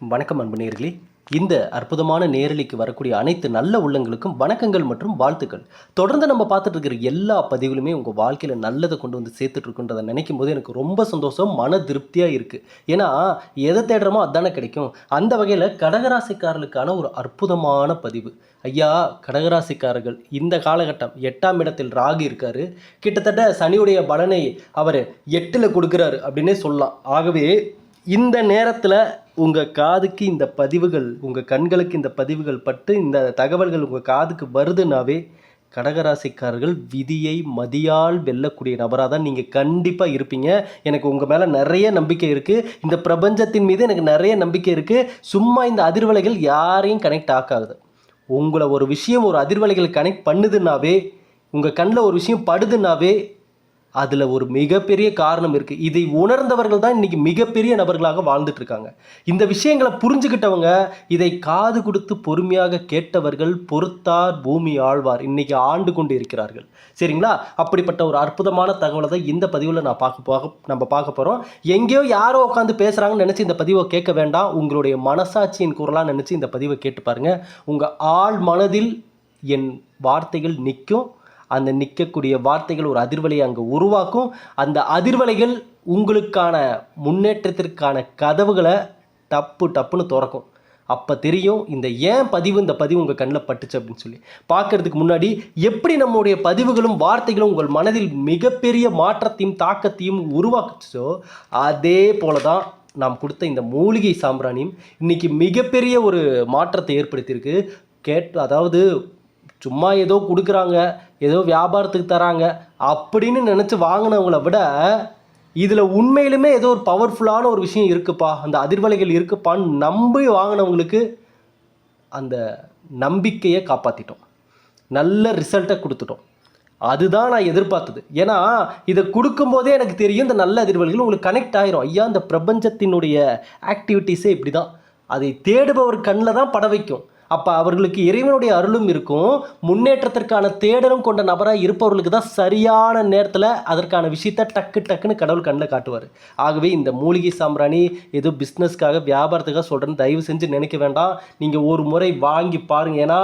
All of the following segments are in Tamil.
வணக்கம் அன்பு நேர்களே. இந்த அற்புதமான நேரலிக்கு வரக்கூடிய அனைத்து நல்ல உள்ளங்களுக்கும் வணக்கங்கள் மற்றும் வாழ்த்துக்கள். தொடர்ந்து நம்ம பார்த்துட்டு இருக்கிற எல்லா பதிவுகளுமே உங்கள் வாழ்க்கையில் நல்லதை கொண்டு வந்து சேர்த்துட்டு இருக்குன்றதை நினைக்கும் போது எனக்கு ரொம்ப சந்தோஷம் மன திருப்தியாக இருக்குது ஏன்னா எதை தேடுறோமோ அதானே கிடைக்கும். அந்த வகையில் கடகராசிக்காரர்களுக்கான ஒரு அற்புதமான பதிவு. ஐயா கடகராசிக்காரர்கள் இந்த காலகட்டம் எட்டாம் இடத்தில் ராகு இருக்கார். கிட்டத்தட்ட சனியுடைய பலனை அவர் எட்டில் கொடுக்குறாரு அப்படின்னே சொல்லலாம். ஆகவே இந்த நேரத்தில் உங்கள் காதுக்கு இந்த பதிவுகள் உங்கள் கண்களுக்கு இந்த பதிவுகள் பட்டு இந்த தகவல்கள் உங்கள் காதுக்கு வருதுனாவே கடகராசிக்காரர்கள் விதியை மதியால் வெல்லக்கூடிய நபராக தான் நீங்கள் கண்டிப்பாக இருப்பீங்க. எனக்கு உங்கள் மேலே நிறைய நம்பிக்கை இருக்குது இந்த பிரபஞ்சத்தின் மீது எனக்கு நிறைய நம்பிக்கை இருக்குது சும்மா இந்த அதிர்வலைகள் யாரையும் கனெக்ட் ஆக்காது. உங்களை ஒரு விஷயம் ஒரு அதிர்வலைகள் கனெக்ட் பண்ணுதுன்னாவே உங்கள் கண்ணில் ஒரு விஷயம் படுதுன்னாவே அதில் ஒரு மிகப்பெரிய காரணம் இருக்குது இதை உணர்ந்தவர்கள் தான் இன்றைக்கி மிகப்பெரிய நபர்களாக வாழ்ந்துட்டுருக்காங்க இந்த விஷயங்களை புரிஞ்சுக்கிட்டவங்க இதை காது கொடுத்து பொறுமையாக கேட்டவர்கள் பொறுத்தார் பூமி ஆழ்வார். இன்றைக்கி ஆண்டு கொண்டு இருக்கிறார்கள். சரிங்களா? அப்படிப்பட்ட ஒரு அற்புதமான தகவலை தான் இந்த பதிவில் நான் பார்க்க போக நம்ம பார்க்க போகிறோம் எங்கேயோ யாரோ உட்காந்து பேசுகிறாங்கன்னு நினச்சி இந்த பதிவை கேட்க வேண்டாம். உங்களுடைய மனசாட்சியின் குரலாக நினச்சி இந்த பதிவை கேட்டு பாருங்கள் உங்கள் ஆழ் மனதில் என் வார்த்தைகள் நிற்கும். அந்த நிற்கக்கூடிய வார்த்தைகள் ஒரு அதிர்வலையை அங்கே உருவாக்கும். அந்த அதிர்வலைகள் உங்களுக்கான முன்னேற்றத்திற்கான கதவுகளை டப்பு டப்புன்னு திறக்கும். அப்போ தெரியும் இந்த ஏன் பதிவு இந்த பதிவு உங்கள் கண்ணில் பட்டுச்சு அப்படின்னு சொல்லி. பார்க்கறதுக்கு முன்னாடி எப்படி நம்முடைய பதிவுகளும் வார்த்தைகளும் உங்கள் மனதில் மிகப்பெரிய மாற்றத்தையும் தாக்கத்தையும் உருவாக்குச்சோ அதே போல தான் நாம் கொடுத்த இந்த மூலிகை சாம்பிராணியும் இன்றைக்கி மிகப்பெரிய ஒரு மாற்றத்தை ஏற்படுத்தியிருக்கு. கேட் அதாவது சும்மா ஏதோ கொடுக்குறாங்க ஏதோ வியாபாரத்துக்கு தராங்க அப்படின்னு நினச்சி வாங்கினவங்கள விட இதில் உண்மையிலுமே ஏதோ ஒரு பவர்ஃபுல்லான ஒரு விஷயம் இருக்குப்பா. அந்த அதிர்வலைகள் இருக்குப்பான்னு நம்பி வாங்கினவங்களுக்கு அந்த நம்பிக்கையை காப்பாற்றிட்டோம் நல்ல ரிசல்ட்டை கொடுத்துட்டோம். அதுதான் நான் எதிர்பார்த்தது. ஏன்னா இதை கொடுக்கும்போதே எனக்கு தெரியும் இந்த நல்ல அதிர்வலைகள் உங்களுக்கு கனெக்ட் ஆயிரும். ஐயா இந்த பிரபஞ்சத்தினுடைய ஆக்டிவிட்டீஸே இப்படி தான் அதை தேடுபவர் கண்ணில் தான் பட வைக்கும். அப்போ அவர்களுக்கு இறைவனுடைய அருளும் இருக்கும். முன்னேற்றத்திற்கான தேடலும் கொண்ட நபராக இருப்பவர்களுக்கு தான் சரியான நேரத்தில் அதற்கான விஷயத்தை டக்கு டக்குன்னு கடவுள் கண்ணில் காட்டுவார். ஆகவே இந்த மூலிகை சாம்பிராணி ஏதோ பிஸ்னஸ்க்காக வியாபாரத்துக்காக சொல்கிறேன்னு தயவு செஞ்சு நினைக்க வேண்டாம். நீங்கள் ஒரு முறை வாங்கி பாருங்கள் ஏன்னா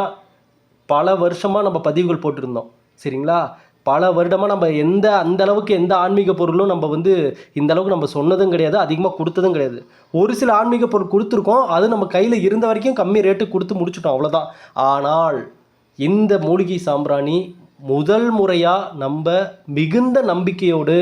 பல வருஷமாக நம்ம பதிவுகள் போட்டிருந்தோம். சரிங்களா? பல வருடமாக நம்ம எந்த அந்த அளவுக்கு எந்த ஆன்மீக பொருளும் நம்ம வந்து இந்த அளவுக்கு நம்ம சொன்னதும் கிடையாது அதிகமாக கொடுத்ததும் கிடையாது. ஒரு சில ஆன்மீக பொருள் கொடுத்துருக்கோம் அது நம்ம கையில் இருந்த வரைக்கும் கம்மி ரேட்டு கொடுத்து முடிச்சிட்டோம் அவ்வளோதான் ஆனால் இந்த மூலிகை சாம்பிராணி முதல் முறையாக நம்ம மிகுந்த நம்பிக்கையோடு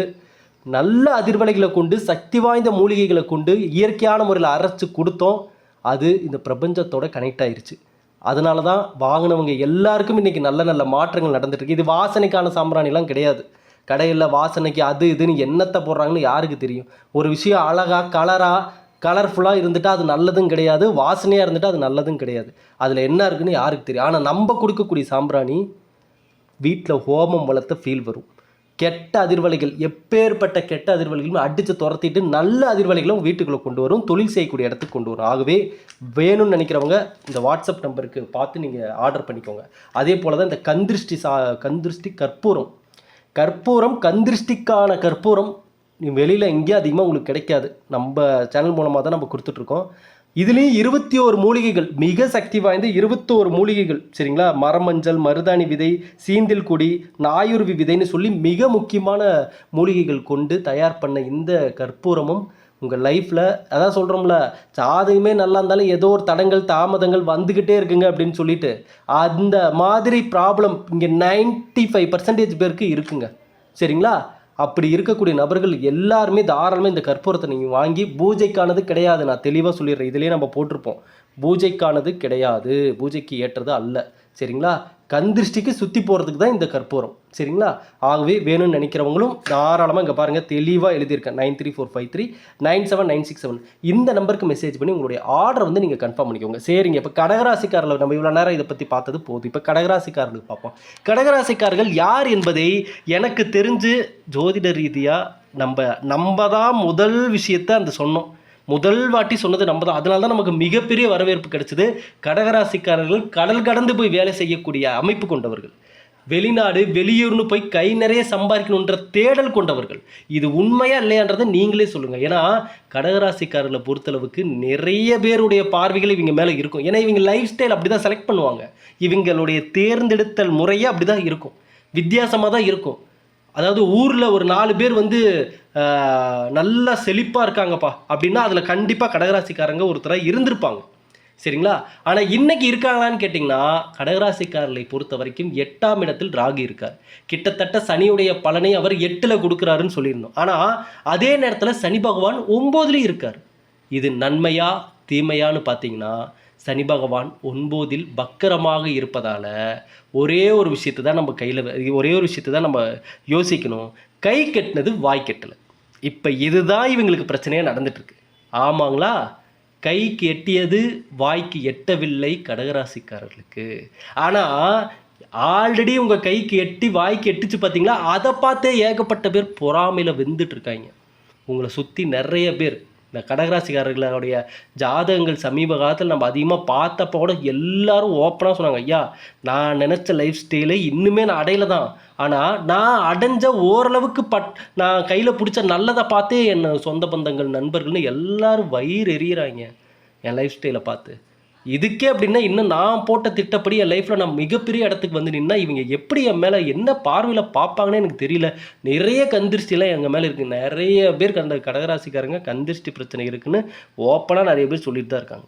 நல்ல அதிர்வலைகளை கொண்டு சக்தி வாய்ந்த மூலிகைகளை கொண்டு இயற்கையான முறையில் அரைச்சி கொடுத்தோம். அது இந்த பிரபஞ்சத்தோட கனெக்ட் ஆயிடுச்சு அதனால தான் வாங்கினவங்க எல்லாருக்கும் இன்றைக்கி நல்ல நல்ல மாற்றங்கள் நடந்துட்டுருக்கு. இது வாசனைக்கான சாம்பிராணிலாம் கிடையாது. கடையில் வாசனைக்கு அது இதுன்னு என்னத்தை போடுறாங்கன்னு யாருக்கு தெரியும்? ஒரு விஷயம் அழகாக கலராக கலர்ஃபுல்லாக இருந்துட்டு அது நல்லதும் கிடையாது. வாசனையாக இருந்துட்டு அது நல்லதும் கிடையாது. அதில் என்ன இருக்குன்னு யாருக்கு தெரியும்? ஆனால் நம்ம கொடுக்கக்கூடிய சாம்பிராணி வீட்டில் ஹோமம் வளர்த்த ஃபீல் வரும். கெட்ட அதிர்வலைகள் எப்பேற்பட்ட கெட்ட அதிர்வலைகளும் அடித்து துரத்திட்டு நல்ல அதிர்வலைகளும் வீட்டுக்குள்ளே கொண்டு வரும் தொழில் செய்யக்கூடிய இடத்துக்கு கொண்டு வரும். ஆகவே வேணும்னு நினைக்கிறவங்க இந்த வாட்ஸ்அப் நம்பருக்கு பார்த்து நீங்கள் ஆர்டர் பண்ணிக்கோங்க. அதே போல் தான் இந்த கந்திருஷ்டி சா கந்திருஷ்டி கற்பூரம். கற்பூரம் கந்திருஷ்டிக்கான கற்பூரம். வெளியில் எங்கேயும் அதிகமாக உங்களுக்கு கிடைக்காது. நம்ம சேனல் மூலமாக தான் நம்ம கொடுத்துட்ருக்கோம் இதுலேயும் இருபத்தி ஓரு மூலிகைகள் மிக சக்தி வாய்ந்த இருபத்தோரு மூலிகைகள் சரிங்களா? மரமஞ்சள் மருதாணி விதை சீந்தில் கொடி நாயுருவி விதைன்னு சொல்லி மிக முக்கியமான மூலிகைகள் கொண்டு தயார் பண்ண இந்த கற்பூரமும் உங்கள் லைஃப்பில் அதான் சொல்கிறோம்ல ஜாதகமே நல்லா இருந்தாலும் ஏதோ ஒரு தடங்கள் தாமதங்கள் வந்துக்கிட்டே இருக்குங்க அப்படின்னு சொல்லிட்டு அந்த மாதிரி ப்ராப்ளம் இங்கே நைன்ட்டி ஃபைவ் பர்சன்டேஜ் பேருக்கு இருக்குங்க சரிங்களா? அப்படி இருக்கக்கூடிய நபர்கள் எல்லாருமே தாராளமாக இந்த கற்பூரத்தை நீங்கள் வாங்கி பூஜைக்கானது கிடையாது. நான் தெளிவாக சொல்லிடுறேன். இதுலேயே நம்ம போட்டிருப்போம். பூஜைக்கானது கிடையாது. பூஜைக்கு ஏற்றது அல்ல. சரிங்களா? கந்திருஷ்டிக்கு சுற்றி போகிறதுக்கு தான் இந்த கற்பூரம். சரிங்களா? ஆகவே வேணும்னு நினைக்கிறவங்களும் தாராளமாக இங்கே பாருங்கள் தெளிவாக எழுதியிருக்கேன். Nine three four five three nine seven nine six seven. இந்த நம்பருக்கு மெசேஜ் பண்ணி உங்களுடைய ஆர்டர் வந்து நீங்கள் கன்ஃபார்ம் பண்ணிக்கோங்க. சரிங்க இப்போ கடகராசிக்காரில் நம்ம இவ்வளோ நேரம் இதை பற்றி பார்த்தது போதும். இப்போ கடகராசிக்காரர்கள் பார்ப்போம். கடகராசிக்காரர்கள் யார் என்பதை எனக்கு தெரிஞ்சு ஜோதிட ரீதியாக நம்ம நம்ம தான் முதல் விஷயத்தை அந்த சொன்னோம். முதல் வாட்டி சொன்னது நம்ம தான் அதனால தான் நமக்கு மிகப்பெரிய வரவேற்பு கிடைச்சது. கடகராசிக்காரர்கள் கடல் கடந்து போய் வேலை செய்யக்கூடிய அமைப்பு கொண்டவர்கள். வெளிநாடு வெளியூர்னு போய் கை நிறைய சம்பாதிக்கணுன்ற தேடல் கொண்டவர்கள். இது உண்மையா இல்லையான்றதை நீங்களே சொல்லுங்கள் ஏன்னா கடகராசிக்காரர்களை பொறுத்தளவுக்கு நிறைய பேருடைய பார்வைகள் இவங்க மேலே இருக்கும். ஏன்னா இவங்க லைஃப் ஸ்டைல் அப்படி தான் செலக்ட் பண்ணுவாங்க. இவங்களுடைய தேர்ந்தெடுத்தல் முறையே அப்படி தான் இருக்கும். வித்தியாசமாக தான் இருக்கும். அதாவது ஊரில் ஒரு நாலு பேர் வந்து நல்லா செழிப்பாக இருக்காங்கப்பா. அப்படின்னா அதில் கண்டிப்பாக கடகராசிக்காரங்க ஒருத்தராக இருந்திருப்பாங்க. சரிங்களா? ஆனால் இன்னைக்கு இருக்காங்களான்னு கேட்டிங்கன்னா கடகராசிக்காரர்களை பொறுத்த வரைக்கும் எட்டாம் இடத்தில் ராகு இருக்கார். கிட்டத்தட்ட சனியுடைய பலனை அவர் எட்டில் கொடுக்குறாருன்னு சொல்லியிருந்தோம். ஆனால் அதே நேரத்தில் சனி பகவான் ஒம்போதுலேயும் இருக்கார். இது நன்மையா தீமையான்னு பார்த்தீங்கன்னா சனி பகவான் ஒன்போதில் பக்கரமாக இருப்பதால் ஒரே ஒரு விஷயத்தை தான் நம்ம கையில் ஒரே ஒரு விஷயத்தை தான் நம்ம யோசிக்கணும். கை கெட்டினது வாய் கெட்டலை. இப்போ இதுதான் இவங்களுக்கு பிரச்சனையாக நடந்துட்டுருக்கு. ஆமாங்களா? கைக்கு எட்டியது வாய்க்கு எட்டவில்லை கடகராசிக்காரர்களுக்கு. ஆனால் ஆல்ரெடி உங்கள் கைக்கு எட்டி வாய்க்கு எட்டுச்சு பார்த்தீங்களா அதை பார்த்தே ஏகப்பட்ட பேர் பொறாமையில் வெந்துட்டு இருக்காங்க உங்களை சுற்றி நிறைய பேர். இந்த கடகராசிக்காரர்களுடைய ஜாதகங்கள் சமீப காலத்தில் நம்ம அதிகமாக பார்த்தப்போ கூட எல்லாரும் ஓப்பனாக சொன்னாங்க ஐயா நான் நினச்ச லைஃப் ஸ்டைலை இன்னுமே நான் அடையில தான் ஆனால் நான் அடைஞ்ச ஓரளவுக்கு பட் நான் கையில் பிடிச்ச நல்லதை பார்த்தே என் சொந்த பந்தங்கள் நண்பர்கள்னு எல்லோரும் வயிறு எறிகிறாங்க என் லைஃப் ஸ்டைலை பார்த்து. இதுக்கே அப்படின்னா இன்னும் நான் போட்ட திட்டப்படி என் லைஃப்பில் நான் மிகப்பெரிய இடத்துக்கு வந்து நின்னா இவங்க எப்படி என் மேலே என்ன பார்வையில் பார்ப்பாங்கன்னு எனக்கு தெரியல. நிறைய கந்திருஷ்டிலாம் எங்கள் மேலே இருக்குது நிறைய பேர் கண்ட கடகராசிக்காரங்க கந்திருஷ்டி பிரச்சனை இருக்குன்னு ஓப்பனாக நிறைய பேர் சொல்லிட்டு தான் இருக்காங்க.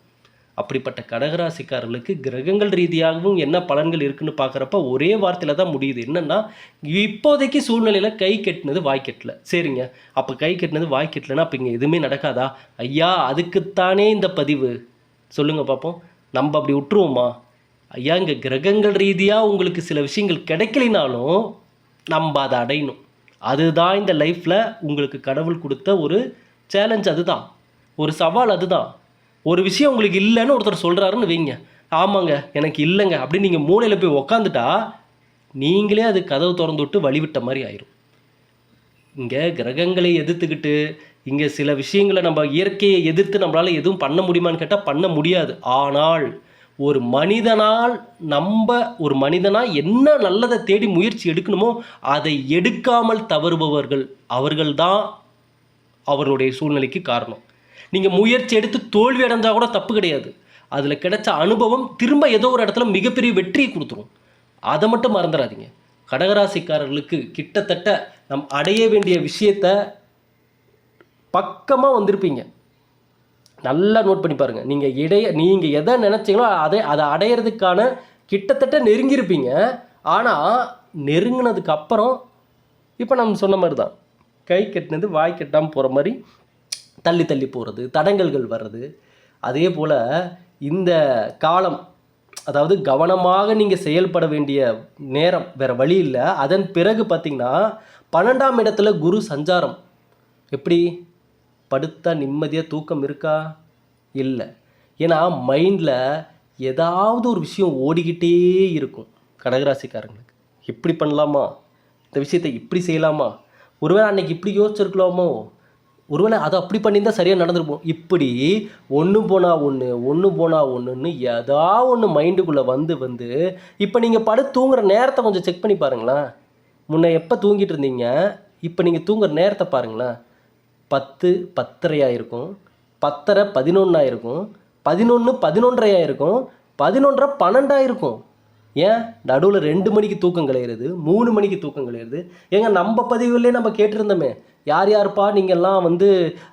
அப்படிப்பட்ட கடகராசிக்காரர்களுக்கு கிரகங்கள் ரீதியாகவும் என்ன பலன்கள் இருக்குன்னு பார்க்குறப்ப ஒரே வார்த்தையில் தான் முடியுது. என்னென்னா இப்போதைக்கு சூழ்நிலையில் கை கெட்டினது வாய் கெட்டல. சரிங்க. அப்போ கை கெட்டினது வாய் கெட்டலன்னா அப்போ இங்கே எதுவுமே நடக்காதா? ஐயா அதுக்குத்தானே இந்த பதிவு. சொல்லுங்கள் பார்ப்போம் நம்ம அப்படி விட்டுருவோமா ஐயா இங்கே கிரகங்கள் ரீதியாக உங்களுக்கு சில விஷயங்கள் கிடைக்கலினாலும் நம்ம அதை அடையணும். அதுதான் இந்த லைஃப்பில் உங்களுக்கு கடவுள் கொடுத்த ஒரு சேலஞ்ச் அதுதான். ஒரு சவால் அதுதான். ஒரு விஷயம் உங்களுக்கு இல்லைன்னு ஒருத்தர் சொல்கிறாருன்னு வைங்க. ஆமாங்க எனக்கு இல்லைங்க. அப்படின்னு நீங்கள் மூளையில் போய் உக்காந்துட்டா நீங்களே அது கதவு திறந்து விட்டு வழிவிட்ட மாதிரி ஆயிரும். இங்கே கிரகங்களை எதிர்த்துக்கிட்டு இங்கே சில விஷயங்களை நம்ம இயற்கையை எதிர்த்து நம்மளால் எதுவும் பண்ண முடியுமான்னு கேட்டால் பண்ண முடியாது. ஆனால் ஒரு மனிதனால் நம்ம ஒரு மனிதனாக என்ன நல்லதை தேடி முயற்சி எடுக்கணுமோ அதை எடுக்காமல் தவறுபவர்கள் அவர்கள்தான் அவர்களுடைய சூழ்நிலைக்கு காரணம். நீங்கள் முயற்சி எடுத்து தோல்வி அடைஞ்சால் கூட தப்பு கிடையாது. அதில் கிடைச்ச அனுபவம் திரும்ப ஏதோ ஒரு இடத்துல மிகப்பெரிய வெற்றியை கொடுத்துரும். அதை மட்டும் மறந்துடாதீங்க. கடகராசிக்காரர்களுக்கு கிட்டத்தட்ட நம் அடைய வேண்டிய விஷயத்த பக்கமாக வந்திருப்பீங்க. நல்லா நோட் பண்ணி பாருங்கள் நீங்கள் இடைய நீங்கள் எதை நினச்சிங்களோ அதை அதை அடையிறதுக்கான கிட்டத்தட்ட நெருங்கியிருப்பீங்க. ஆனால் நெருங்கினதுக்கு அப்புறம் இப்போ நம்ம சொன்ன மாதிரி தான். கை கட்டினது வாய் கட்டாமல் போகிற மாதிரி தள்ளி தள்ளி போகிறது தடங்கல்கள் வர்றது. அதே போல் இந்த காலம் அதாவது கவனமாக நீங்கள் செயல்பட வேண்டிய நேரம் வேறு வழி இல்லை. அதன் பிறகு பார்த்திங்கன்னா பன்னெண்டாம் இடத்துல குரு சஞ்சாரம். எப்படி? படுத்தா நிம்மதியாக தூக்கம் இருக்கா? இல்லை. ஏன்னா மைண்டில் ஏதாவது ஒரு விஷயம் ஓடிக்கிட்டே இருக்கும் கடகராசிக்காரங்களுக்கு. இப்படி பண்ணலாமா? இந்த விஷயத்தை இப்படி செய்யலாமா? ஒருவேளை அன்னைக்கு இப்படி யோசிச்சிருக்கலாமோ? ஒருவேளை அதை அப்படி பண்ணியிருந்தால் சரியாக நடந்திருப்போம் இப்படி ஒன்று போனால் ஒன்று ஒன்று போனால் ஒன்றுன்னு எதா ஒன்று மைண்டுக்குள்ளே வந்து வந்து இப்போ நீங்கள் படு தூங்குற நேரத்தை கொஞ்சம் செக் பண்ணி பாருங்களேன். முன்ன எப்போ தூங்கிட்டு இருந்தீங்க? இப்போ நீங்கள் தூங்குற நேரத்தை பாருங்களேன். பத்து பத்தரையாக இருக்கும் பத்தரை பதினொன்றாக இருக்கும் பதினொன்று பதினொன்றரையாக இருக்கும் பதினொன்றரை பன்னெண்டாக இருக்கும் ஏன்? நடுவில் ரெண்டு மணிக்கு தூக்கம் கலையிறது மூணு மணிக்கு தூக்கம் கலையிறது. ஏங்க நம்ம பதிவுலேயே நம்ம கேட்டிருந்தோமே. யார் யார்ப்பா நீங்கள்லாம் வந்து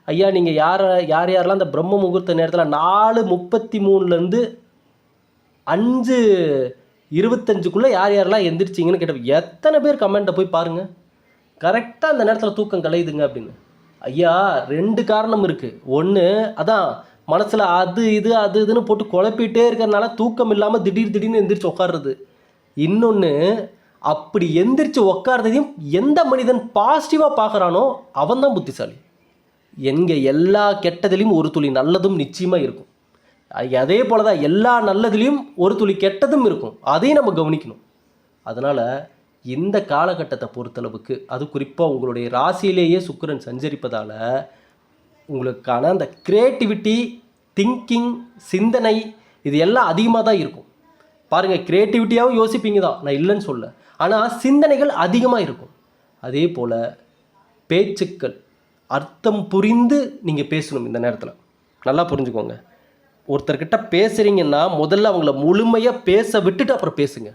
ஐயா நீங்கள் யார் யார் யாரெல்லாம் அந்த பிரம்ம முகூர்த்த நேரத்தில் நாலு முப்பத்தி மூணுலேருந்து அஞ்சு இருபத்தஞ்சுக்குள்ளே யார் யாரெல்லாம் எந்திரிச்சிங்கன்னு கேட்ட எத்தனை பேர் கமெண்ட்டை போய் பாருங்கள் கரெக்டாக அந்த நேரத்தில் தூக்கம் கலையுதுங்க அப்படின்னு. ஐயா ரெண்டு காரணம் இருக்குது ஒன்று அதான் மனசில் அது இது அது இதுன்னு போட்டு குழப்பிட்டே இருக்கிறனால தூக்கம் இல்லாமல் திடீர் திடீர்னு எந்திரிச்சு உட்காடுறது இன்னொன்று அப்படி எந்திரிச்சு உக்காரதையும் எந்த மனிதன் பாசிட்டிவாக பார்க்குறானோ அவன் தான் புத்திசாலி. எங்கள் எல்லா கெட்டதுலேயும் ஒரு துளி நல்லதும் நிச்சயமாக இருக்கும். அதே போல தான் எல்லா நல்லதுலேயும் ஒரு துளி கெட்டதும் இருக்கும். அதையும் நம்ம கவனிக்கணும். அதனால் இந்த காலகட்டத்தை பொறுத்தளவுக்கு அது குறிப்பாக உங்களுடைய ராசியிலேயே சுக்கிரன் சஞ்சரிப்பதால் உங்களுக்கான அந்த க்ரியேட்டிவிட்டி திங்கிங் சிந்தனை இது எல்லாம் அதிகமாக தான் இருக்கும். பாருங்கள் க்ரியேட்டிவிட்டியாகவும் யோசிப்பீங்க தான் நான் இல்லைன்னு சொல்ல ஆனால் சிந்தனைகள் அதிகமாக இருக்கும். அதே போல் பேச்சுக்கள் அர்த்தம் புரிந்து நீங்கள் பேசணும் இந்த நேரத்தில். நல்லா புரிஞ்சுக்கோங்க. ஒருத்தர்கிட்ட பேசுகிறீங்கன்னா முதல்ல அவங்கள முழுமையாக பேச விட்டுட்டு அப்புறம் பேசுங்க.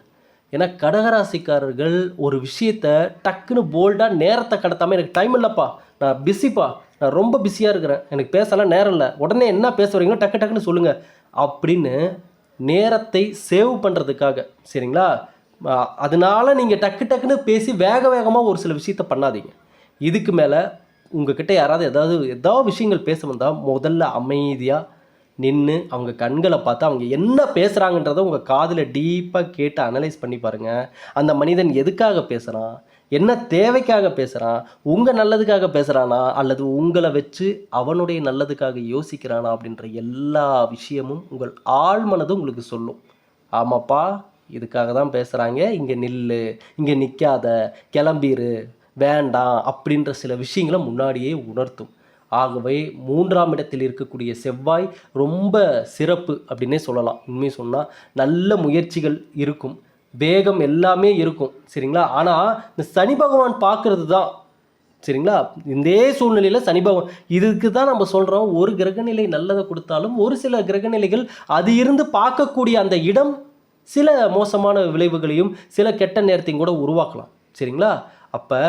ஏன்னா கடகராசிக்காரர்கள் ஒரு விஷயத்த டக்குன்னு போல்டாக நேரத்தை கடத்தாமல் எனக்கு டைம் இல்லைப்பா நான் பிஸிப்பா நான் ரொம்ப பிஸியாக இருக்கிறேன் எனக்கு பேசலாம் நேரம் இல்லை உடனே என்ன பேச வரீங்களோ டக்கு டக்குன்னு சொல்லுங்கள் அப்படின்னு நேரத்தை சேவ் பண்ணுறதுக்காக சரிங்களா? அதனால நீங்கள் டக்கு டக்குன்னு பேசி வேக வேகமாக ஒரு சில விஷயத்த பண்ணாதீங்க. இதுக்கு மேலே உங்ககிட்ட யாராவது ஏதாவது ஏதாவது விஷயங்கள் பேச வந்தால் முதல்ல அமைதியாக நின்று அவங்க கண்களை பார்த்து அவங்க என்ன பேசுகிறாங்கன்றத உங்கள் காதில் டீப்பாக கேட்டு அனலைஸ் பண்ணி பாருங்கள் அந்த மனிதன் எதுக்காக பேசுகிறான் என்ன தேவைக்காக பேசுகிறான் உங்கள் நல்லதுக்காக பேசுகிறானா அல்லது உங்களை வச்சு அவனுடைய நல்லதுக்காக யோசிக்கிறானா? அப்படின்ற எல்லா விஷயமும் உங்கள் ஆழ்மனதும் உங்களுக்கு சொல்லும். ஆமாப்பா இதுக்காக தான் பேசுகிறாங்க இங்கே நில்லு இங்கே நிற்காத கிளம்பிரு வேண்டாம் அப்படின்ற சில விஷயங்களை முன்னாடியே உணர்த்தும். ஆகவே மூன்றாம் இடத்தில் இருக்கக்கூடிய செவ்வாய் ரொம்ப சிறப்பு அப்படின்னே சொல்லலாம். உண்மை சொன்னால் நல்ல முயற்சிகள் இருக்கும். வேகம் எல்லாமே இருக்கும். சரிங்களா? ஆனால் இந்த சனி பகவான் பார்க்குறது தான் சரிங்களா? இதே சூழ்நிலையில் சனி பகவான் இதுக்கு தான் நம்ம சொல்கிறோம் ஒரு கிரகநிலை நல்லதை கொடுத்தாலும் ஒரு சில கிரகநிலைகள் அது இருந்து பார்க்கக்கூடிய அந்த இடம் சில மோசமான விளைவுகளையும் சில கெட்ட நேரத்தையும் கூட உருவாக்கலாம். சரிங்களா? அப்போ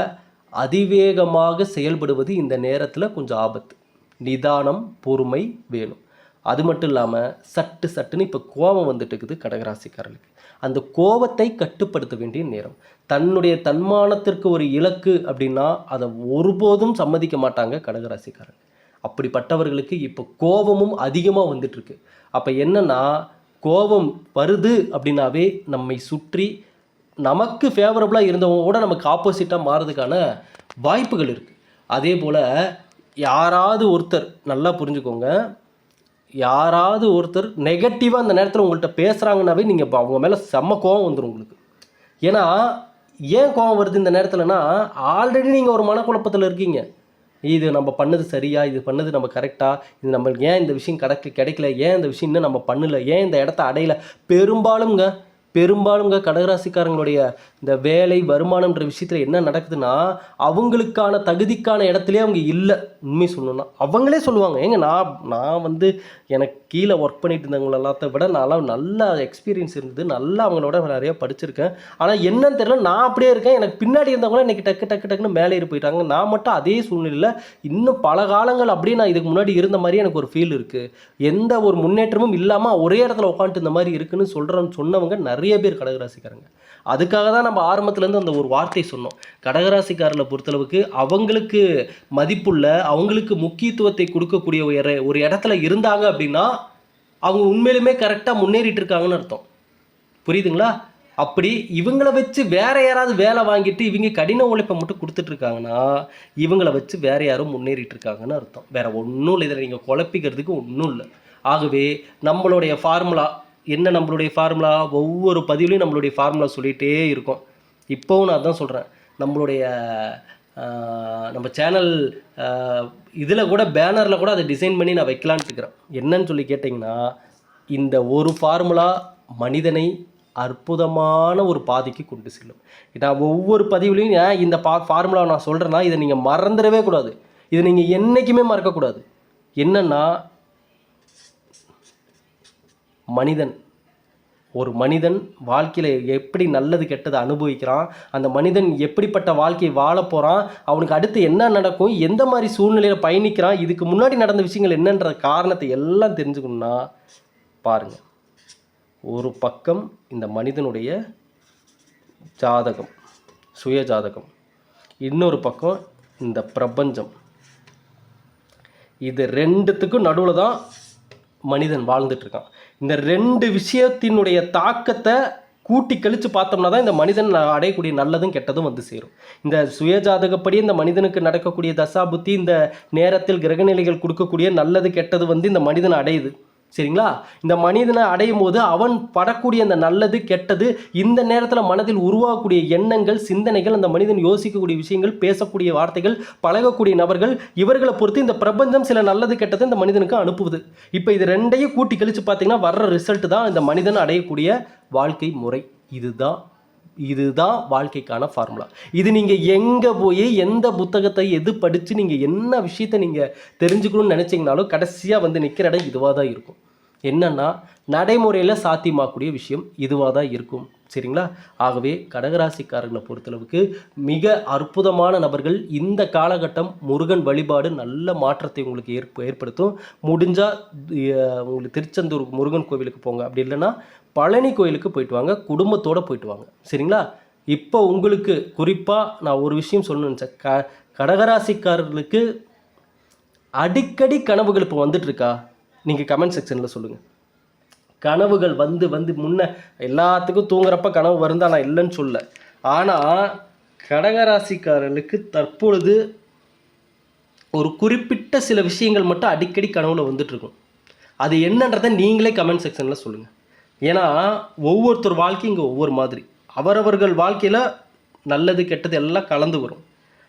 அதிவேகமாக செயல்படுவது இந்த நேரத்தில் கொஞ்சம் ஆபத்து. நிதானம் பொறுமை வேணும். அது மட்டும் இல்லாமல் சட்டு சட்டுன்னு இப்போ கோபம் வந்துட்டு இருக்குது கடகராசிக்காரர்களுக்கு. அந்த கோபத்தை கட்டுப்படுத்த வேண்டிய நேரம். தன்னுடைய தன்மானத்திற்கு ஒரு இலக்கு அப்படின்னா அதை ஒருபோதும் சம்மதிக்க மாட்டாங்க கடகராசிக்காரங்க அப்படிப்பட்டவர்களுக்கு இப்போ கோபமும் அதிகமாக வந்துட்டுருக்கு அப்போ என்னென்னா கோபம் வருது அப்படின்னாவே நம்மை சுற்றி நமக்கு ஃபேவரபுளாக இருந்தவங்க கூட நமக்கு ஆப்போசிட்டாக மாறதுக்கான வாய்ப்புகள் இருக்குது அதே போல் யாராவது ஒருத்தர் நல்லா புரிஞ்சுக்கோங்க. யாராவது ஒருத்தர் நெகட்டிவாக அந்த நேரத்தில் உங்கள்கிட்ட பேசுகிறாங்கன்னாவே நீங்கள் இப்போ அவங்க மேலே செம்ம கோவம் வந்துடும் உங்களுக்கு. ஏன்னா ஏன் கோவம் வருது இந்த நேரத்தில்னா ஆல்ரெடி நீங்கள் ஒரு மனக்குழப்பத்தில் இருக்கீங்க. இது நம்ம பண்ணது சரியா? இது பண்ணது நம்ம கரெக்டாக இது நம்மளுக்கு ஏன் இந்த விஷயம் கிடைக்க கிடைக்கல? ஏன் இந்த விஷயம் இன்னும் நம்ம பண்ணல? ஏன் இந்த இடத்த அடையல? பெரும்பாலும்ங்க பெரும்பாலுங்க கடகராசிக்காரங்களுடைய இந்த வேலை வருமானம்ன்ற விஷயத்தில் என்ன நடக்குதுன்னா அவங்களுக்கான தகுதிக்கான இடத்துலேயே அவங்க இல்லை. உண்மை சொல்லணும்னா அவங்களே சொல்லுவாங்க. ஏங்க நான் நான் வந்து எனக்கு கீழே ஒர்க் பண்ணிட்டு இருந்தவங்க எல்லாத்த விட நான்லாம் நல்லா எக்ஸ்பீரியன்ஸ் இருந்தது. நல்லா அவங்களோட நிறைய படிச்சிருக்கேன். ஆனால் என்னன்னு தெரியல. நான் அப்படியே இருக்கேன். எனக்கு பின்னாடி இருந்தவங்களும் இன்றைக்கி டக்கு டக்கு டக்குன்னு மேலே ஏறி போயிட்டாங்க. நான் மட்டும் அதே சூழ்நிலையில் இன்னும் பல காலங்கள் அப்படியே நான் இதுக்கு முன்னாடி இருந்த மாதிரி எனக்கு ஒரு ஃபீல் இருக்குது எந்த ஒரு முன்னேற்றமும் இல்லாமல் ஒரே இடத்துல உட்காந்துட்டு இந்த மாதிரி இருக்குன்னு சொல்கிறேன்னு சொன்னவங்க நிறைய பேர் கடகராசிக்காரங்க. அதுக்காக தான் நம்ம ஆரம்பத்துலேருந்து அந்த ஒரு வார்த்தை சொன்னோம். கடகராசிக்காரர்களை பொறுத்தளவுக்கு அவங்களுக்கு மதிப்புள்ள அவங்களுக்கு முக்கியத்துவத்தை கொடுக்கக்கூடிய ஒரு ஒரு இடத்துல இருந்தாங்க அப்படின்னா அவங்க உண்மையிலுமே கரெக்டாக முன்னேறிட்டு இருக்காங்கன்னு அர்த்தம். புரியுதுங்களா? அப்படி இவங்கள வச்சு வேற யாராவது வேலை வாங்கிட்டு இவங்க கடின உழைப்பை மட்டும் கொடுத்துட்டு இருக்காங்கன்னா இவங்கள வச்சு வேற யாரும் முன்னேறிட்டு இருக்காங்கன்னு அர்த்தம். வேற ஒன்றும் இல்லை இதில் நீங்கள் குழப்பிக்கிறதுக்கு ஒன்றும் இல்லை. ஆகவே நம்மளுடைய ஃபார்முலா என்ன நம்மளுடைய ஃபார்முலா ஒவ்வொரு பதிவுலையும் நம்மளுடைய ஃபார்முலா சொல்லிகிட்டே இருக்கும். இப்போவும் நான் அதான் சொல்கிறேன் நம்மளுடைய நம்ம சேனல் இதில் கூட பேனரில் கூட அதை டிசைன் பண்ணி நான் வைக்கலான்ட்டு இருக்கிறேன். என்னன்னு சொல்லி கேட்டிங்கன்னா இந்த ஒரு ஃபார்முலா மனிதனை அற்புதமான ஒரு பாதைக்கு கொண்டு செல்லும். நான் ஒவ்வொரு பதிவுலையும் ஏன் இந்த பா ஃபார்முலா நான் சொல்கிறேன்னா இதை நீங்கள் மறந்துடவே கூடாது. இதை நீங்கள் என்றைக்குமே மறக்கக்கூடாது. என்னென்னா மனிதன். ஒரு மனிதன் வாழ்க்கையில் எப்படி நல்லது கெட்டது அனுபவிக்கிறான் அந்த மனிதன் எப்படிப்பட்ட வாழ்க்கையை வாழ போகிறான் அவனுக்கு அடுத்து என்ன நடக்கும் எந்த மாதிரி சூழ்நிலையில் பயணிக்கிறான் இதுக்கு முன்னாடி நடந்த விஷயங்கள் என்னன்ற காரணத்தை எல்லாம் தெரிஞ்சுக்கணும்னா பாருங்கள் ஒரு பக்கம் இந்த மனிதனுடைய ஜாதகம் சுய ஜாதகம். இன்னொரு பக்கம் இந்த பிரபஞ்சம். இது ரெண்டுத்துக்கும் நடுவில் தான் மனிதன் வாழ்ந்துட்டு இருக்கான். இந்த ரெண்டு விஷயத்தினுடைய தாக்கத்தை கூட்டி கழித்து பார்த்தோம்னா தான் இந்த மனிதன் அடையக்கூடிய நல்லதும் கெட்டதும் வந்து சேரும். இந்த சுயஜாதகப்படி இந்த மனிதனுக்கு நடக்கக்கூடிய தசாபுத்தி இந்த நேரத்தில் கிரகநிலைகள் கொடுக்கக்கூடிய நல்லது கெட்டது வந்து இந்த மனிதன் அடையுது. சரிங்களா? இந்த மனிதனை அடையும் போது அவன் படக்கூடிய அந்த நல்லது கெட்டது இந்த நேரத்தில் மனதில் உருவாகக்கூடிய எண்ணங்கள் சிந்தனைகள் அந்த மனிதன் யோசிக்கக்கூடிய விஷயங்கள் பேசக்கூடிய வார்த்தைகள் பழகக்கூடிய நபர்கள் இவர்களை பொறுத்து இந்த பிரபஞ்சம் சில நல்லது கெட்டது இந்த மனிதனுக்கு அனுப்புவது. இப்போ இது ரெண்டையும் கூட்டி கழித்து பார்த்தீங்கன்னா வர்ற ரிசல்ட் தான் இந்த மனிதன் அடையக்கூடிய வாழ்க்கை முறை. இதுதான் இதுதான் வாழ்க்கைக்கான ஃபார்முலா இது நீங்கள் எங்கே போய் எந்த புத்தகத்தை எது படித்து நீங்கள் என்ன விஷயத்தை நீங்கள் தெரிஞ்சுக்கணும்னு நினச்சிங்கனாலும் கடைசியாக வந்து நிற்கிற இடம் இதுவாக தான் இருக்கும். என்னன்னா நடைமுறையில் சாத்தியமாகக்கூடிய விஷயம் இதுவாக தான் இருக்கும். சரிங்களா? ஆகவே கடகராசிக்காரர்களை பொறுத்தளவுக்கு மிக அற்புதமான நபர்கள் இந்த காலகட்டம் முருகன் வழிபாடு நல்ல மாற்றத்தை உங்களுக்கு ஏற்ப ஏற்படுத்தும். முடிஞ்சால் உங்களுக்கு திருச்செந்தூர் முருகன் கோவிலுக்கு போங்க. அப்படி இல்லைன்னா பழனி கோயிலுக்கு போயிட்டு வாங்க குடும்பத்தோடு போயிட்டு வாங்க. சரிங்களா? இப்போ உங்களுக்கு குறிப்பாக நான் ஒரு விஷயம் சொல்லணும்னு நினச்சேன். க கடகராசிக்காரர்களுக்கு அடிக்கடி கனவுகள் இப்போ வந்துட்டுருக்கா? நீங்கள் கமெண்ட் செக்ஷனில் சொல்லுங்கள் கனவுகள் வந்து வந்து முன்ன எல்லாத்துக்கும் தூங்குறப்ப கனவு வருந்தா நான் இல்லைன்னு சொல்ல ஆனால் கடகராசிக்காரர்களுக்கு தற்பொழுது ஒரு குறிப்பிட்ட சில விஷயங்கள் மட்டும் அடிக்கடி கனவுல வந்துட்டு இருக்கும் அது என்னன்றதை நீங்களே கமெண்ட் செக்ஷனில் சொல்லுங்கள் ஏன்னா ஒவ்வொருத்தர் வாழ்க்கையும் இங்கே ஒவ்வொரு மாதிரி. அவரவர்கள் வாழ்க்கையில் நல்லது கெட்டது எல்லாம் கலந்து வரும்.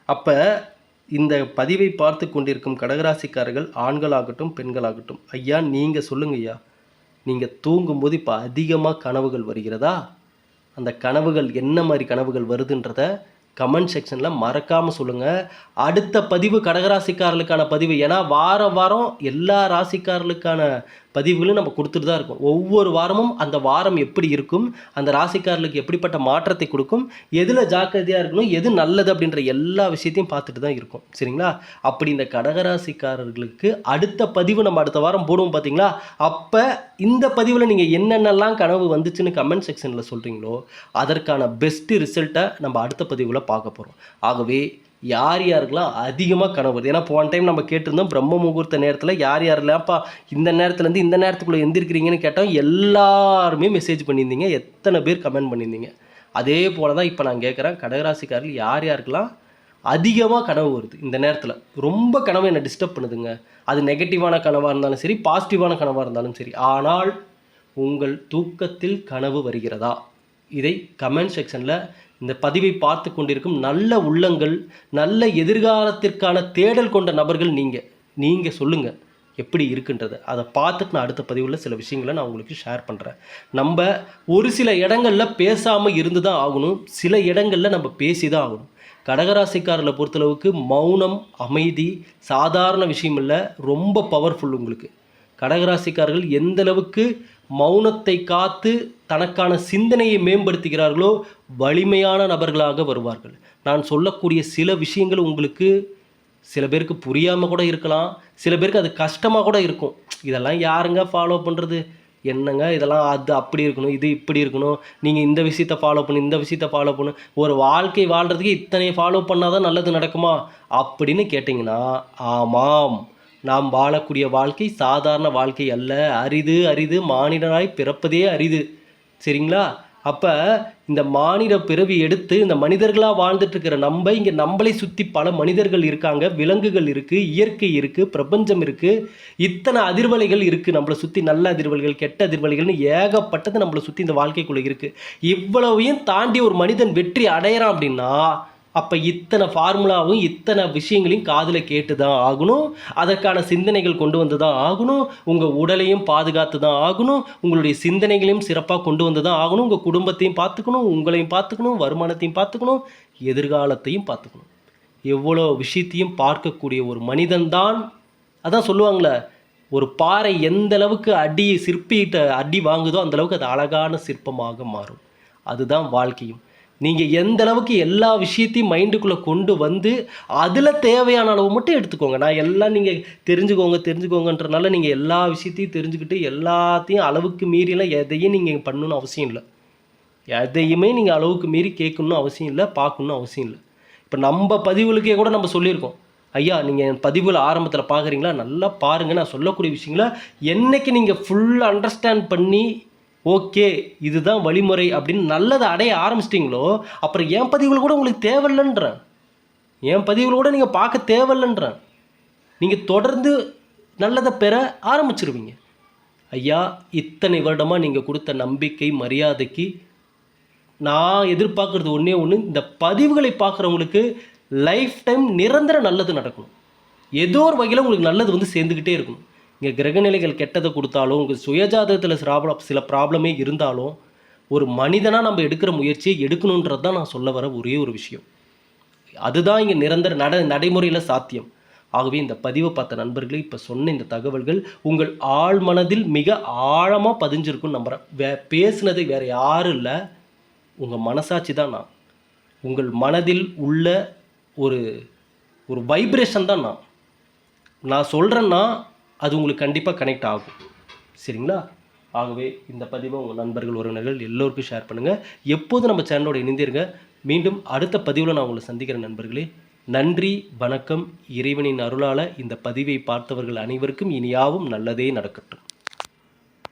அப்போ இந்த பதிவை பார்த்து கொண்டிருக்கும் கடகராசிக்காரர்கள் ஆண்களாகட்டும் பெண்களாகட்டும் ஐயா நீங்கள் சொல்லுங்க ஐயா. நீங்கள் தூங்கும்போது இப்போ அதிகமாக கனவுகள் வருகிறதா? அந்த கனவுகள் என்ன மாதிரி கனவுகள் வருதுன்றத கமெண்ட் செக்ஷனில் மறக்காமல் சொல்லுங்கள் அடுத்த பதிவு கடகராசிக்காரர்களுக்கான பதிவு. ஏன்னா வாரம் வாரம் எல்லா ராசிக்காரர்களுக்கான பதிவுகளும் நம்ம கொடுத்துட்டு தான் இருக்கோம். ஒவ்வொரு வாரமும் அந்த வாரம் எப்படி இருக்கும் அந்த ராசிக்காரர்களுக்கு எப்படிப்பட்ட மாற்றத்தை கொடுக்கும் எதில் ஜாக்கிரதையாக இருக்கணும் எது நல்லது அப்படின்ற எல்லா விஷயத்தையும் பார்த்துட்டு தான் இருக்கும். சரிங்களா? அப்படி இந்த கடகராசிக்காரர்களுக்கு அடுத்த பதிவு நம்ம அடுத்த வாரம் போடுவோம் பார்த்தீங்களா? அப்போ இந்த பதிவில் நீங்கள் என்னென்னலாம் கனவு வந்துச்சுன்னு கமெண்ட் செக்ஷனில் சொல்கிறீங்களோ அதற்கான பெஸ்ட்டு ரிசல்ட்டை நம்ம அடுத்த பதிவில் பார்க்க போகிறோம் ஆகவே யார் யாருக்கெல்லாம் அதிகமாக கனவு வருது? ஏன்னா போன டைம் நம்ம கேட்டிருந்தோம் பிரம்ம முகூர்த்த நேரத்தில் யார் யாரெல்லாம்ப்பா இந்த நேரத்துலேருந்து இந்த நேரத்துக்குள்ளே எந்திருக்கிறீங்கன்னு கேட்டோம். எல்லாருமே மெசேஜ் பண்ணியிருந்தீங்க. எத்தனை பேர் கமெண்ட் பண்ணியிருந்தீங்க? அதே போல தான் இப்போ நான் கேட்குறேன் கடகராசிக்காரர்கள் யார் யாருக்கெல்லாம் அதிகமாக கனவு வருது இந்த நேரத்தில்? ரொம்ப கனவு என்னை டிஸ்டர்ப் பண்ணுதுங்க. அது நெகட்டிவான கனவாக இருந்தாலும் சரி பாசிட்டிவான கனவாக இருந்தாலும் சரி. ஆனால் உங்கள் தூக்கத்தில் கனவு வருகிறதா? இதை கமெண்ட் செக்ஷனில் இந்த பதிவை பார்த்து கொண்டிருக்கும் நல்ல உள்ளங்கள் நல்ல எதிர்காலத்திற்கான தேடல் கொண்ட நபர்கள் நீங்கள் நீங்கள் சொல்லுங்கள் எப்படி இருக்குன்றதை. அதை பார்த்துட்டு நான் அடுத்த பதிவில் சில விஷயங்களை நான் உங்களுக்கு ஷேர் பண்ணுறேன் நம்ம ஒரு சில இடங்களில் பேசாமல் இருந்து தான் ஆகணும். சில இடங்களில் நம்ம பேசி தான் ஆகணும். கடகராசிக்காரர்களை பொறுத்தளவுக்கு மௌனம் அமைதி சாதாரண விஷயம் இல்லை. ரொம்ப பவர்ஃபுல் உங்களுக்கு. கடகராசிக்காரர்கள் எந்தளவுக்கு மௌனத்தை காத்து தனக்கான சிந்தனையை மேம்படுத்துகிறார்களோ வலிமையான நபர்களாக வருவார்கள். நான் சொல்லக்கூடிய சில விஷயங்கள் உங்களுக்கு சில பேருக்கு புரியாமல் கூட இருக்கலாம். சில பேருக்கு அது கஷ்டமாக கூட இருக்கும். இதெல்லாம் யாருங்க ஃபாலோ பண்ணுறது என்னங்க இதெல்லாம் அது அப்படி இருக்கணும் இது இப்படி இருக்கணும். நீங்கள் இந்த விஷயத்தை ஃபாலோ பண்ணு இந்த விஷயத்தை ஃபாலோ பண்ணு. ஒரு வாழ்க்கை வாழ்கிறதுக்கு இத்தனை ஃபாலோ பண்ணால் தான் நல்லது நடக்குமா? அப்படின்னு கேட்டிங்கன்னா ஆமாம். நாம் வாழக்கூடிய வாழ்க்கை சாதாரண வாழ்க்கை அல்ல. அரிது அரிது மானிடனாய் பிறப்பதே அரிது. சரிங்களா? அப்போ இந்த மானிட பிறவி எடுத்து இந்த மனிதர்களாக வாழ்ந்துட்டு இருக்கிற நம்ம இங்கே நம்மளை சுற்றி பல மனிதர்கள் இருக்காங்க. விலங்குகள் இருக்குது இயற்கை இருக்குது பிரபஞ்சம் இருக்குது இத்தனை அதிர்வலைகள் இருக்குது நம்மளை சுற்றி நல்ல அதிர்வலைகள் கெட்ட அதிர்வலைகள்னு ஏகப்பட்டது நம்மளை சுற்றி இந்த வாழ்க்கைக்குள்ளே இருக்குது இவ்வளவையும் தாண்டி ஒரு மனிதன் வெற்றி அடையிறான் அப்படின்னா அப்போ இத்தனை ஃபார்முலாவும் இத்தனை விஷயங்களையும் காதில் கேட்டு தான் ஆகணும். அதற்கான சிந்தனைகள் கொண்டு வந்து தான் ஆகணும். உங்கள் உடலையும் பாதுகாத்து தான் ஆகணும். உங்களுடைய சிந்தனைகளையும் சிறப்பாக கொண்டு வந்து தான் ஆகணும். உங்கள் குடும்பத்தையும் பார்த்துக்கணும். உங்களையும் பார்த்துக்கணும். வருமானத்தையும் பார்த்துக்கணும். எதிர்காலத்தையும் பார்த்துக்கணும். எவ்வளோ விஷயத்தையும் பார்க்கக்கூடிய ஒரு மனிதன்தான். அதான் சொல்லுவாங்களே ஒரு பாறை எந்த அளவுக்கு அடி சிற்பிகிட்ட அடி வாங்குதோ அந்தளவுக்கு அது அழகான சிற்பமாக மாறும். அதுதான் வாழ்க்கையும். நீங்கள் எந்த அளவுக்கு எல்லா விஷயத்தையும் மைண்டுக்குள்ளே கொண்டு வந்து அதில் தேவையான அளவு மட்டும் எடுத்துக்கோங்க. நான் எல்லாம் நீங்கள் தெரிஞ்சுக்கோங்க தெரிஞ்சுக்கோங்கன்றனால நீங்கள் எல்லா விஷயத்தையும் தெரிஞ்சுக்கிட்டு எல்லாத்தையும் அளவுக்கு மீறிலாம் எதையும் நீங்கள் பண்ணணும்னு அவசியம் இல்லை. எதையுமே நீங்கள் அளவுக்கு மீறி கேட்கணும்னு அவசியம் இல்லை பார்க்கணும்னு அவசியம் இல்லை. இப்போ நம்ம பதிவுகளுக்கே கூட நம்ம சொல்லியிருக்கோம். ஐயா நீங்கள் என் பதிவில் ஆரம்பத்தில் பார்க்குறீங்களா நல்லா பாருங்கள் நான் சொல்லக்கூடிய விஷயங்களை என்றைக்கு நீங்கள் ஃபுல் அண்டர்ஸ்டாண்ட் பண்ணி ஓகே இதுதான் வழிமுறை அப்படின்னு நல்லதை அடைய ஆரம்பிச்சிட்டிங்களோ அப்புறம் என் பதிவுகள் கூட உங்களுக்கு தேவையில்லைன்றேன். என் பதிவுகள் கூட நீங்கள் பார்க்க தேவையில்லைன்றேன். நீங்கள் தொடர்ந்து நல்லதை பெற ஆரம்பிச்சிருவீங்க. ஐயா இத்தனை வருடமாக நீங்கள் கொடுத்த நம்பிக்கை மரியாதைக்கு நான் எதிர்பார்க்குறது ஒன்றே ஒன்று இந்த பதிவுகளை பார்க்குறவங்களுக்கு லைஃப் டைம் நிரந்தர நல்லது நடக்கணும். ஏதோ ஒரு வகையில் உங்களுக்கு நல்லது வந்து சேர்ந்துக்கிட்டே இருக்கணும். இங்கே கிரகநிலைகள் கெட்டதை கொடுத்தாலும் உங்கள் சுயஜாதகத்தில் ப்ராப்ளம் சில ப்ராப்ளமே இருந்தாலும் ஒரு மனிதனாக நம்ம எடுக்கிற முயற்சியை எடுக்கணுன்றது தான் நான் சொல்ல வர ஒரே ஒரு விஷயம். அதுதான் இங்கே நிரந்தர நட நடைமுறையில் சாத்தியம். ஆகவே இந்த பதிவை பார்த்த நண்பர்களே இப்போ சொன்ன இந்த தகவல்கள் உங்கள் ஆழ் மனதில் மிக ஆழமாக பதிஞ்சிருக்கும்னு நம்புகிறேன் வே பேசுனது வேறு யாரும் இல்லை. உங்கள் மனசாட்சி தான் நான். உங்கள் மனதில் உள்ள ஒரு ஒரு வைப்ரேஷன் தான் நான். நான் சொல்கிறேன்னா அது உங்களுக்கு கண்டிப்பாக கனெக்ட் ஆகும். சரிங்களா? ஆகவே இந்த பதிவை உங்கள் நண்பர்கள் உறவினர்கள் எல்லோருக்கும் ஷேர் பண்ணுங்கள் எப்போதும் நம்ம சேனலோட இணைந்திருங்க. மீண்டும் அடுத்த பதிவில் நான் உங்களை சந்திக்கிறேன் நண்பர்களே நன்றி வணக்கம். இறைவனின் அருளால் இந்த பதிவை பார்த்தவர்கள் அனைவருக்கும் இனியாவும் நல்லதே நடக்கட்டும்.